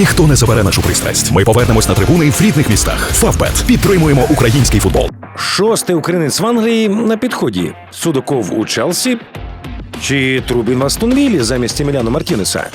ніхто не забере нашу пристрасть. Ми повернемось на трибуни в рідних містах. Фавбет підтримуємо український футбол. Шостий українець в Англії на підході. Судаков у Челсі чи Трубін в Астонвілі замість Еміляна Мартінеса?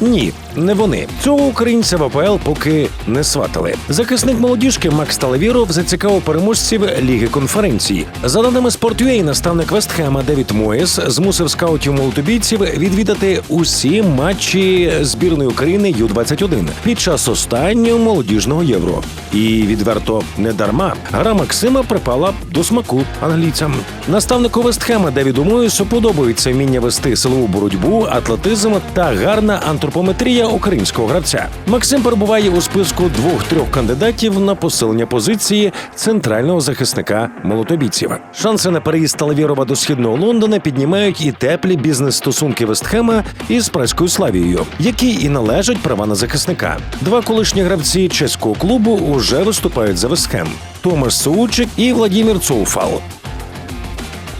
Ні, не вони. Цього українця в АПЛ поки не сватали. Захисник молодіжки Макс Талавіров зацікавив переможців Ліги конференції. За даними Sport.ua, наставник Вестхема Девід Моєс змусив скаутів молотобійців відвідати усі матчі збірної України Ю-21 під час останнього молодіжного євро. І відверто не дарма гра Максима припала до смаку англійцям. Наставнику Вестхема Девіду Моєсу подобається вміння вести силову боротьбу, атлетизм та гарна антропометрія українського гравця. Максим перебуває у списку двох-трьох кандидатів на посилення позиції центрального захисника молотобійців. Шанси на переїзд Талавірова до східного Лондона піднімають і теплі бізнес-стосунки Вестхема із праською Славією, які і належать права на захисника. Два колишні гравці чеського клубу уже виступають за Вестхем: Томаш Саучик і Владімір Цоуфал.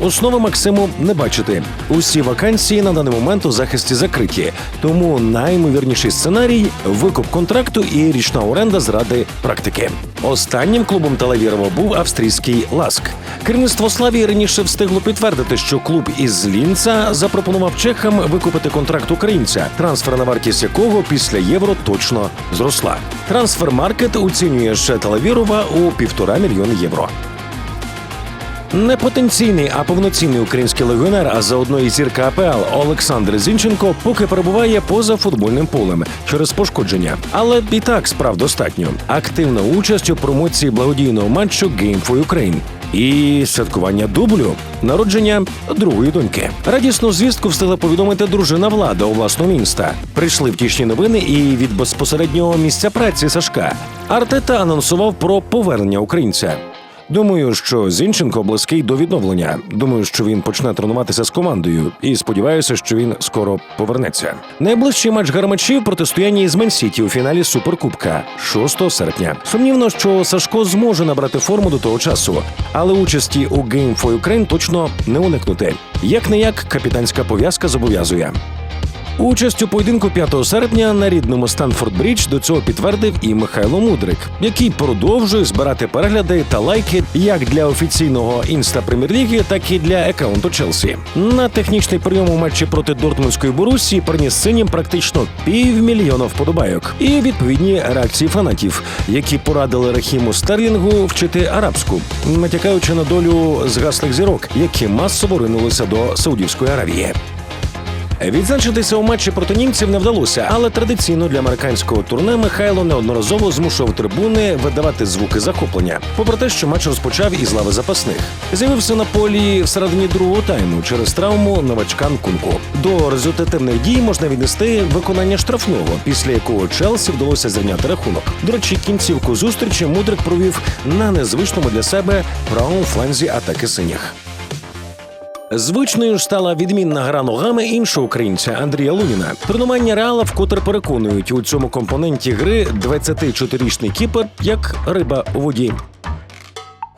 Основи Максиму не бачити. Усі вакансії на даний момент у захисті закриті. Тому наймовірніший сценарій викуп контракту і річна оренда зради практики. Останнім клубом Талавірова був австрійський Ласк. Керівництво Славії раніше встигло підтвердити, що клуб із Лінца запропонував чехам викупити контракт українця, трансферна вартість якого після євро точно зросла. Трансфермаркет оцінює ще Талавірова у півтора мільйони євро. Не потенційний, а повноцінний український легіонер, а заодно і зірка АПЛ Олександр Зінченко поки перебуває поза футбольним полем через пошкодження. Але і так справ достатньо. Активна участь у промоції благодійного матчу Game for Ukraine. І святкування дублю народження другої доньки. Радісну звістку встигла повідомити дружина влада у власного міста. Прийшли втішні новини і від безпосереднього місця праці Сашка. Артета анонсував про повернення українця. Думаю, що Зінченко близький до відновлення. Думаю, що він почне тренуватися з командою, і сподіваюся, що він скоро повернеться. Найближчий матч гармачів протистояння із Менсіті у фіналі Суперкубка 6 серпня. Сумнівно, що Сашко зможе набрати форму до того часу, але участі у Game for Ukraine точно не уникнути. Як не як капітанська пов'язка зобов'язує. Участь у поєдинку 5 серпня на рідному Станфорд Брідж до цього підтвердив і Михайло Мудрик, який продовжує збирати перегляди та лайки як для офіційного інста прем'єр-ліги, так і для аккаунту Челсі. На технічний прийом у матчі проти Дортмундської Борусії приніс синім практично півмільйона вподобайок і відповідні реакції фанатів, які порадили Рахіму Стерлінгу вчити арабську, натякаючи на долю згаслих зірок, які масово ринулися до Саудівської Аравії. Відзначитися у матчі проти німців не вдалося, але традиційно для американського турне Михайло неодноразово змушував трибуни видавати звуки захоплення. Попри те, що матч розпочав із лави запасних, з'явився на полі всередині другого тайму через травму новачка Нкунку. До результативних дій можна віднести виконання штрафного, після якого Челсі вдалося зрівняти рахунок. До речі, кінцівку зустрічі Мудрик провів на незвичному для себе правому фланзі атаки синіх. Звичною ж стала відмінна гра ногами іншого українця Андрія Луніна. Тренування реала вкотре переконують у цьому компоненті гри 24-річний кіпер як риба у воді.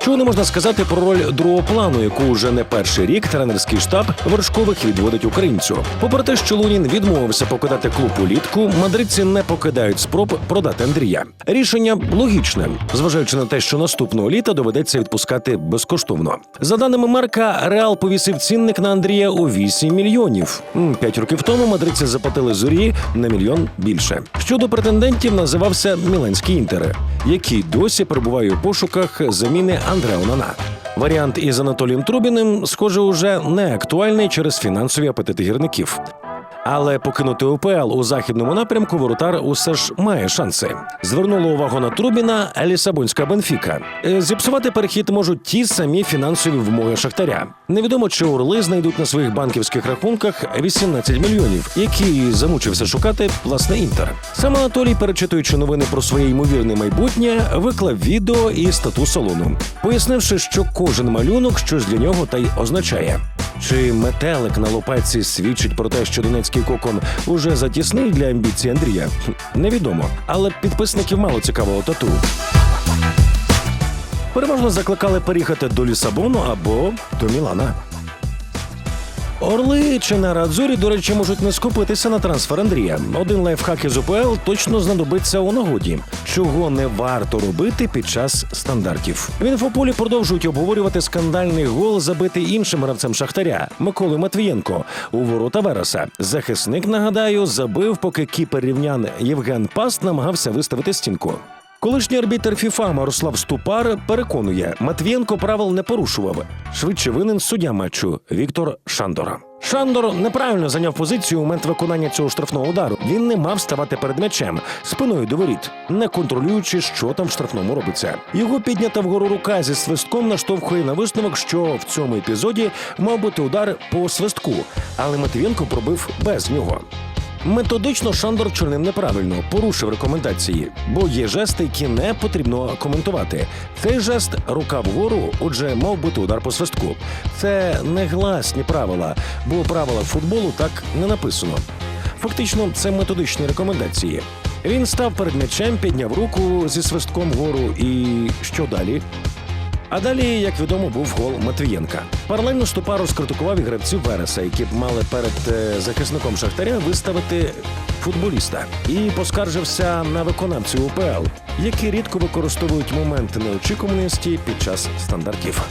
Чого не можна сказати про роль другого плану, яку вже не перший рік тренерський штаб вершкових відводить українцю. Попри те, що Лунін відмовився покидати клуб улітку, мадридці не покидають спроб продати Андрія. Рішення логічне, зважаючи на те, що наступного літа доведеться відпускати безкоштовно. За даними Марка, Реал повісив цінник на Андрія у 8 мільйонів. П'ять років тому мадридці заплатили зорі на мільйон більше. Щодо претендентів, називався Міланський інтер, який досі перебуває у пошуках заміни Андреа Онана. Варіант із Анатолієм Трубіним, схоже, уже не актуальний через фінансові апетити гірників. Але покинути УПЛ у західному напрямку воротар усе ж має шанси. Звернула увагу на Трубіна Лісабонська Бенфіка. Е, Зіпсувати перехід можуть ті самі фінансові вимоги Шахтаря. Невідомо, чи орли знайдуть на своїх банківських рахунках 18 мільйонів, які замучився шукати власне інтер. Сам Анатолій, перечитуючи новини про своє ймовірне майбутнє, виклав відео і стату салону, пояснивши, що кожен малюнок щось для нього та й означає. Чи метелик на лопатці свідчить про те, що донецький кокон уже затісний для амбіцій Андрія? Невідомо, але підписників мало цікавого тату. Переважно закликали переїхати до Лісабону або до Мілана. Орли чи на Радзурі, до речі, можуть не скупитися на трансфер Андрія. Один лайфхак із УПЛ точно знадобиться у нагоді, чого не варто робити під час стандартів. В інфополі продовжують обговорювати скандальний гол, забитий іншим гравцем Шахтаря Миколи Матвієнко у ворота Вереса. Захисник, нагадаю, забив, поки кіпер рівнян Євген Паст намагався виставити стінку. Колишній арбітер ФІФА Мирослав Ступар переконує, Матвієнко правил не порушував. Швидше винен суддя матчу Віктор Шандор. Шандор неправильно зайняв позицію у момент виконання цього штрафного удару. Він не мав ставати перед м'ячем спиною до воріт, не контролюючи, що там в штрафному робиться. Його піднята вгору рука зі свистком наштовхує на висновок, що в цьому епізоді мав бути удар по свистку, але Матвієнко пробив без нього. Методично Шандор вчинив неправильно, порушив рекомендації, бо є жести, які не потрібно коментувати. Цей жест рука вгору, отже, мав бути удар по свистку. Це негласні правила, бо правила футболу так не написано. Фактично, це методичні рекомендації. Він став перед м'ячем, підняв руку зі свистком вгору, і що далі? А далі, як відомо, був гол Матвієнка. Паралельно Штупару скритикував і гравців Вереса, які б мали перед е, захисником Шахтаря виставити футболіста, і поскаржився на виконавців УПЛ, які рідко використовують моменти неочікуваності під час стандартів.